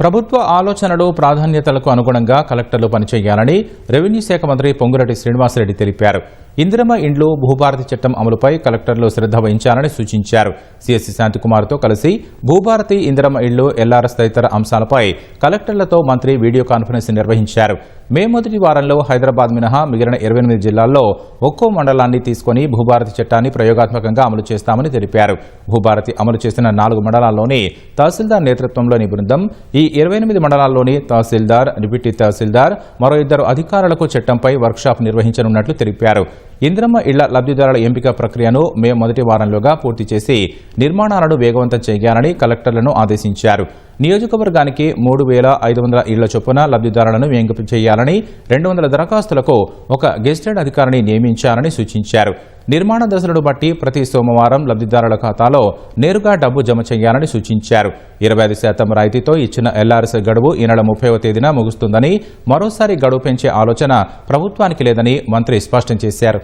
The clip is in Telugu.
ప్రభుత్వ ఆలోచనలు ప్రాధాన్యతలకు అనుగుణంగా కలెక్టర్లు పనిచేయాలని రెవెన్యూ శాఖ మంత్రి పొంగురెడ్డి శ్రీనివాసరెడ్డి తెలిపారు. ఇందిరమ ఇండ్లు భూభారతి చట్టం అమలుపై కలెక్టర్లు శ్రద్ధ వహించాలని సూచించారు. సిఎస్సి శాంతికుమార్తో కలిసి భూభారతి ఇందిరమ ఇళ్ళు ఎల్ఆర్ఎస్ తదితర అంశాలపై కలెక్టర్లతో మంత్రి వీడియో కాన్ఫరెన్స్ నిర్వహించారు. మే మొదటి వారంలో హైదరాబాద్ మినహా మిగిలిన ఇరవై ఎనిమిది జిల్లాల్లో ఒక్కో మండలాన్ని తీసుకుని భూభారతి చట్టాన్ని ప్రయోగాత్మకంగా అమలు చేస్తామని తెలిపారు. భూభారతి అమలు చేసిన నాలుగు మండలాల్లోని తహసీల్దార్ నేతృత్వంలోని బృందం ఈ ఇరవై ఎనిమిది మండలాల్లోని తహసీల్దార్ డిప్యూటీ తహసీల్దార్ మరో ఇద్దరు అధికారులకు చట్టంపై వర్క్షాప్ నిర్వహించనున్నట్లు తెలిపారు. ఇంద్రమ్మ ఇళ్ళ లబ్ధిదారుల ఎంపిక ప్రక్రియను మే మొదటి వారంలోగా పూర్తి చేసి నిర్మాణాలను వేగవంతం చేయాలని కలెక్టర్లను ఆదేశించారు. నియోజకవర్గానికి మూడు వేల ఐదు వందల ఇళ్ళ చొప్పున లబ్ధిదారులను ఎంపిక చేయాలని రెండు వందల దరఖాస్తులకు ఒక గెస్టెడ్ అధికారిని నియమించాలని సూచించారు. నిర్మాణ దశలను బట్టి ప్రతి సోమవారం లబ్ధిదారుల ఖాతాలో నేరుగా డబ్బు జమ చేయాలని సూచించారు. ఇరవై ఐదు శాతం రాయితీతో ఇచ్చిన ఎల్ఆర్ఎస్ గడువు ఈ నెల ముప్పైవ తేదీన ముగుస్తుందని మరోసారి గడువు పెంచే ఆలోచన ప్రభుత్వానికి లేదని మంత్రి స్పష్టం చేశారు.